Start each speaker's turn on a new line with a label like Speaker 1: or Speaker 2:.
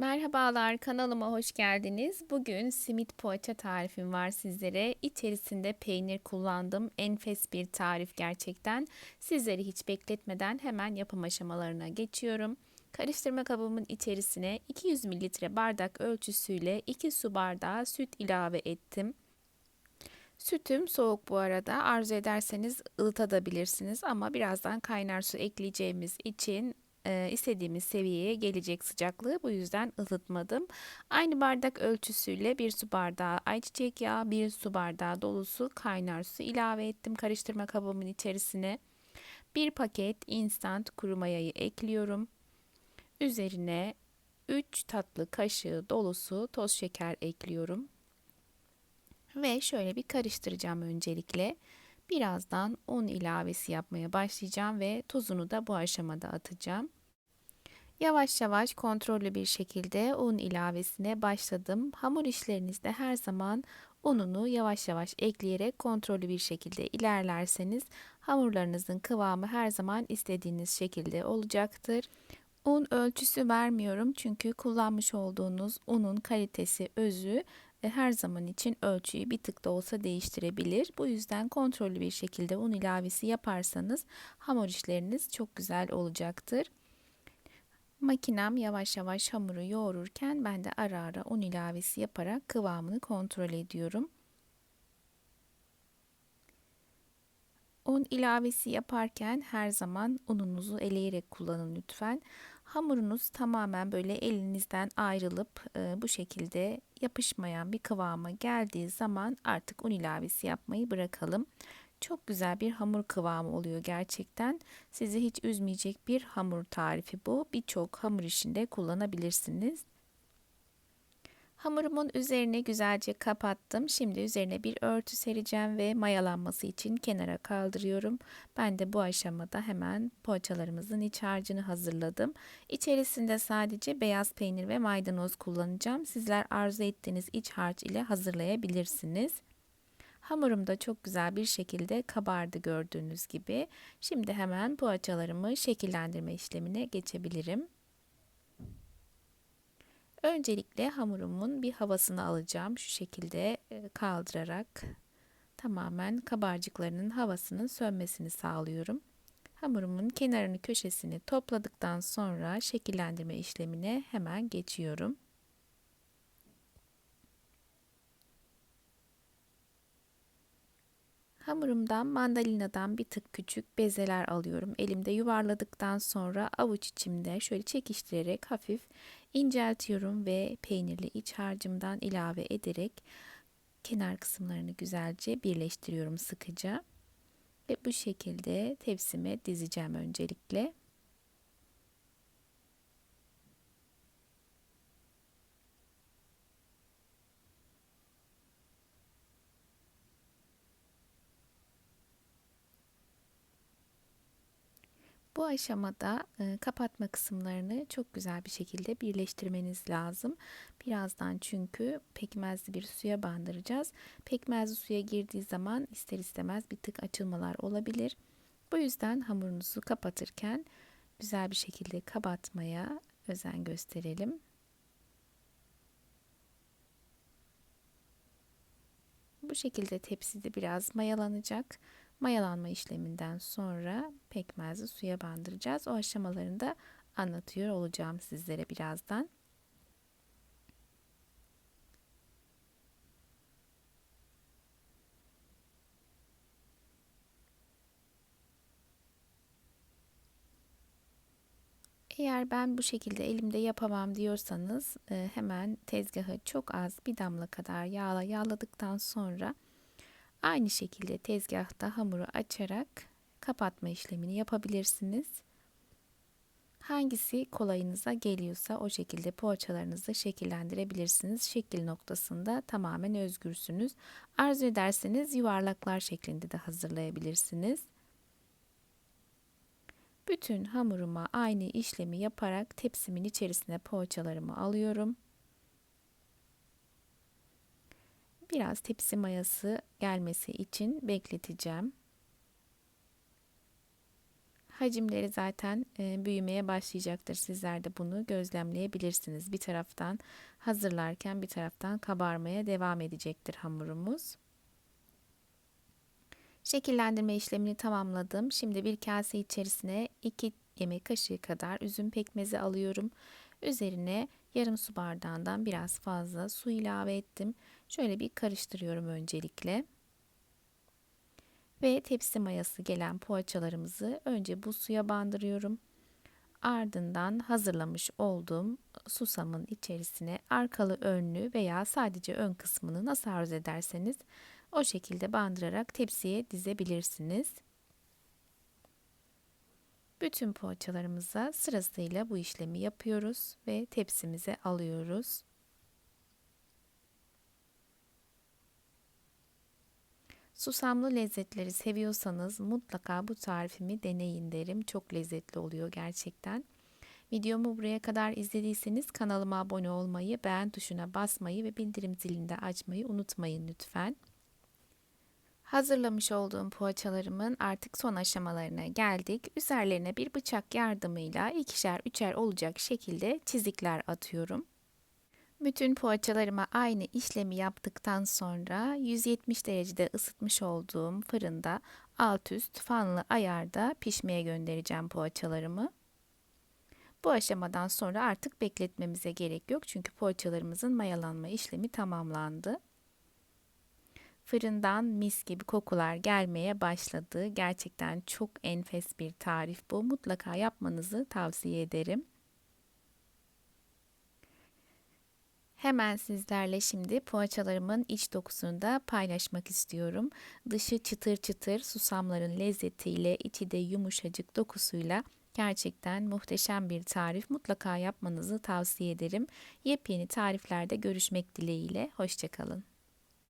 Speaker 1: Merhabalar, kanalıma hoş geldiniz. Bugün simit poğaça tarifim var sizlere. İçerisinde peynir kullandım. Enfes bir tarif gerçekten. Sizleri hiç bekletmeden hemen yapım aşamalarına geçiyorum. Karıştırma kabımın içerisine 200 mililitre bardak ölçüsüyle 2 su bardağı süt ilave ettim. Sütüm soğuk bu arada. Arzu ederseniz ılıtabilirsiniz ama birazdan kaynar su ekleyeceğimiz için e, istediğimiz seviyeye gelecek sıcaklığı. Bu yüzden ılıtmadım. Aynı bardak ölçüsüyle bir su bardağı ayçiçek yağı, bir su bardağı dolusu kaynar su ilave ettim karıştırma kabımın içerisine. Bir paket instant kuru mayayı ekliyorum. Üzerine 3 tatlı kaşığı dolusu toz şeker ekliyorum. Ve şöyle bir karıştıracağım öncelikle. Birazdan un ilavesi yapmaya başlayacağım ve tuzunu da bu aşamada atacağım. Yavaş yavaş kontrollü bir şekilde un ilavesine başladım. Hamur işlerinizde her zaman ununu yavaş yavaş ekleyerek kontrollü bir şekilde ilerlerseniz hamurlarınızın kıvamı her zaman istediğiniz şekilde olacaktır. Un ölçüsü vermiyorum çünkü kullanmış olduğunuz unun kalitesi, özü her zaman için ölçüyü bir tık da olsa değiştirebilir. Bu yüzden kontrollü bir şekilde un ilavesi yaparsanız hamur işleriniz çok güzel olacaktır. Makinem yavaş yavaş hamuru yoğururken ben de ara ara un ilavesi yaparak kıvamını kontrol ediyorum. Un ilavesi yaparken her zaman ununuzu eleyerek kullanın lütfen. Hamurunuz tamamen böyle elinizden ayrılıp e, bu şekilde yapışmayan bir kıvama geldiği zaman artık un ilavesi yapmayı bırakalım. Çok güzel bir hamur kıvamı oluyor gerçekten. Sizi hiç üzmeyecek bir hamur tarifi bu. Birçok hamur işinde kullanabilirsiniz. Hamurumun üzerine güzelce kapattım. Şimdi üzerine bir örtü sereceğim ve mayalanması için kenara kaldırıyorum. Ben de bu aşamada hemen poğaçalarımızın iç harcını hazırladım. İçerisinde sadece beyaz peynir ve maydanoz kullanacağım. Sizler arzu ettiğiniz iç harç ile hazırlayabilirsiniz. Hamurum da çok güzel bir şekilde kabardı gördüğünüz gibi. Şimdi hemen poğaçalarımı şekillendirme işlemine geçebilirim. Öncelikle hamurumun bir havasını alacağım. Şu şekilde e, kaldırarak tamamen kabarcıklarının havasının sönmesini sağlıyorum. Hamurumun kenarını köşesini topladıktan sonra şekillendirme işlemine hemen geçiyorum. Hamurumdan mandalinadan bir tık küçük bezeler alıyorum. Elimde yuvarladıktan sonra avuç içimde şöyle çekiştirerek hafif inceltiyorum ve peynirli iç harcımdan ilave ederek kenar kısımlarını güzelce birleştiriyorum sıkıca. Ve bu şekilde tepsime dizeceğim öncelikle. Bu aşamada e, kapatma kısımlarını çok güzel bir şekilde birleştirmeniz lazım. Birazdan çünkü pekmezli bir suya bandıracağız. Pekmezli suya girdiği zaman ister istemez bir tık açılmalar olabilir. Bu yüzden hamurunuzu kapatırken güzel bir şekilde kapatmaya özen gösterelim. Bu şekilde tepside biraz mayalanacak. Mayalanma işleminden sonra pekmezi suya bandıracağız. O aşamalarını da anlatıyor olacağım sizlere birazdan. Eğer ben bu şekilde elimde yapamam diyorsanız e, hemen tezgahı çok az bir damla kadar yağla yağladıktan sonra Aynı şekilde tezgahta hamuru açarak kapatma işlemini yapabilirsiniz. Hangisi kolayınıza geliyorsa o şekilde poğaçalarınızı şekillendirebilirsiniz. Şekil noktasında tamamen özgürsünüz. Arzu ederseniz yuvarlaklar şeklinde de hazırlayabilirsiniz. Bütün hamuruma aynı işlemi yaparak tepsimin içerisine poğaçalarımı alıyorum. Biraz tepsi mayası gelmesi için bekleteceğim. Hacimleri zaten e, büyümeye başlayacaktır. Sizler de bunu gözlemleyebilirsiniz. Bir taraftan hazırlarken bir taraftan kabarmaya devam edecektir hamurumuz. Şekillendirme işlemini tamamladım. Şimdi bir kase içerisine 2 yemek kaşığı kadar üzüm pekmezi alıyorum. Üzerine yarım su bardağından biraz fazla su ilave ettim. Şöyle bir karıştırıyorum öncelikle. Ve tepsi mayası gelen poğaçalarımızı önce bu suya bandırıyorum. Ardından hazırlamış olduğum susamın içerisine arkalı önlü veya sadece ön kısmını nasıl arzu ederseniz o şekilde bandırarak tepsiye dizebilirsiniz. Bütün poğaçalarımıza sırasıyla bu işlemi yapıyoruz ve tepsimize alıyoruz. Susamlı lezzetleri seviyorsanız mutlaka bu tarifimi deneyin derim. Çok lezzetli oluyor gerçekten. Videomu buraya kadar izlediyseniz kanalıma abone olmayı, beğen tuşuna basmayı ve bildirim zilini de açmayı unutmayın lütfen. Hazırlamış olduğum poğaçalarımın artık son aşamalarına geldik. Üzerlerine bir bıçak yardımıyla ikişer üçer olacak şekilde çizikler atıyorum. Bütün poğaçalarıma aynı işlemi yaptıktan sonra 170 derecede ısıtmış olduğum fırında alt üst fanlı ayarda pişmeye göndereceğim poğaçalarımı. Bu aşamadan sonra artık bekletmemize gerek yok çünkü poğaçalarımızın mayalanma işlemi tamamlandı. Fırından mis gibi kokular gelmeye başladı. Gerçekten çok enfes bir tarif bu. Mutlaka yapmanızı tavsiye ederim. Hemen sizlerle şimdi poğaçalarımın iç dokusunu da paylaşmak istiyorum. Dışı çıtır çıtır susamların lezzetiyle, içi de yumuşacık dokusuyla gerçekten muhteşem bir tarif. Mutlaka yapmanızı tavsiye ederim. Yepyeni tariflerde görüşmek dileğiyle. Hoşçakalın.